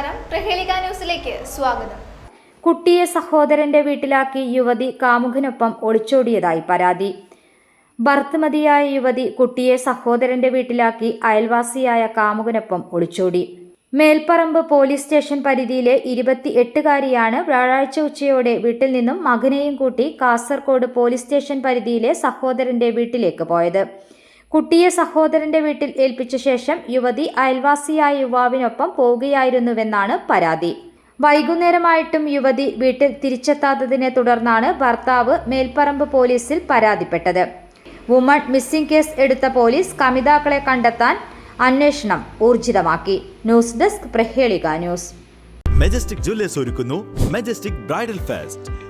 നമസ്കാരം. ന്യൂസിലേക്ക് സ്വാഗതം. കുട്ടിയെ സഹോദരന്റെ വീട്ടിലാക്കി യുവതി കാമുകനൊപ്പം ഒളിച്ചോടിയതായി പരാതി. ഭർത്തമതിയായ യുവതി കുട്ടിയെ സഹോദരന്റെ വീട്ടിലാക്കി അയൽവാസിയായ കാമുകനൊപ്പം ഒളിച്ചോടി. മേൽപ്പറമ്പ് പോലീസ് സ്റ്റേഷൻ പരിധിയിലെ ഇരുപത്തി എട്ടുകാരിയാണ് വ്യാഴാഴ്ച ഉച്ചയോടെ വീട്ടിൽ നിന്നും മകനെയും കൂട്ടി കാസർകോട് പോലീസ് സ്റ്റേഷൻ പരിധിയിലെ സഹോദരന്റെ വീട്ടിലേക്ക് പോയത്. കുട്ടിയെ സഹോദരന്റെ വീട്ടിൽ ഏൽപ്പിച്ച ശേഷം യുവതി അയൽവാസിയായ യുവാവിനൊപ്പം പോവുകയായിരുന്നുവെന്നാണ് പരാതി. വൈകുന്നേരമായിട്ടും യുവതി വീട്ടിൽ തിരിച്ചെത്താത്തതിനെ തുടർന്നാണ് ഭർത്താവ് മേൽപ്പറമ്പ് പോലീസിൽ പരാതിപ്പെട്ടത്. വുമൺ മിസ്സിംഗ് കേസ് എടുത്ത പോലീസ് കമിതാക്കളെ കണ്ടെത്താൻ അന്വേഷണം ഊർജിതമാക്കി. News desk Prahelika news. Majestic Jewellers ഒരുക്കുന്നു Majestic bridal fest.